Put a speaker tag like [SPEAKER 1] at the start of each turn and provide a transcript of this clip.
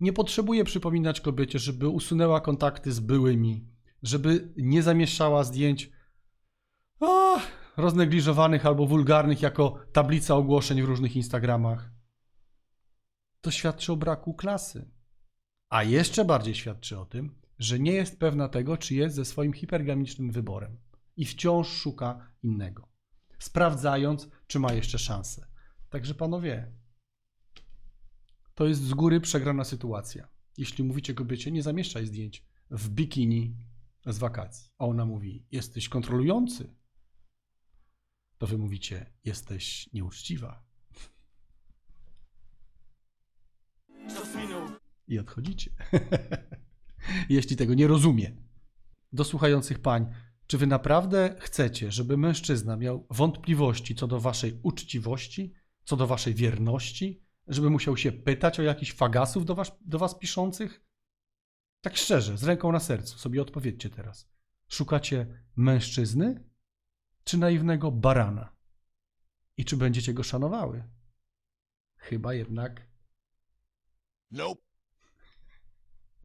[SPEAKER 1] nie potrzebuje przypominać kobiecie, żeby usunęła kontakty z byłymi, żeby nie zamieszczała zdjęć a, roznegliżowanych albo wulgarnych jako tablica ogłoszeń w różnych Instagramach. To świadczy o braku klasy. A jeszcze bardziej świadczy o tym, że nie jest pewna tego, czy jest ze swoim hipergamicznym wyborem i wciąż szuka innego, sprawdzając, czy ma jeszcze szansę. Także panowie, to jest z góry przegrana sytuacja. Jeśli mówicie kobiecie, nie zamieszczaj zdjęć w bikini z wakacji, a ona mówi, jesteś kontrolujący, to wy mówicie, jesteś nieuczciwa. I odchodzicie. Jeśli tego nie rozumie. Do słuchających pań, czy wy naprawdę chcecie, żeby mężczyzna miał wątpliwości co do waszej uczciwości, co do waszej wierności, żeby musiał się pytać o jakichś fagasów do was, do was piszących? Tak szczerze, z ręką na sercu, sobie odpowiedzcie teraz. Szukacie mężczyzny czy naiwnego barana? I czy będziecie go szanowały? Chyba jednak
[SPEAKER 2] Nope.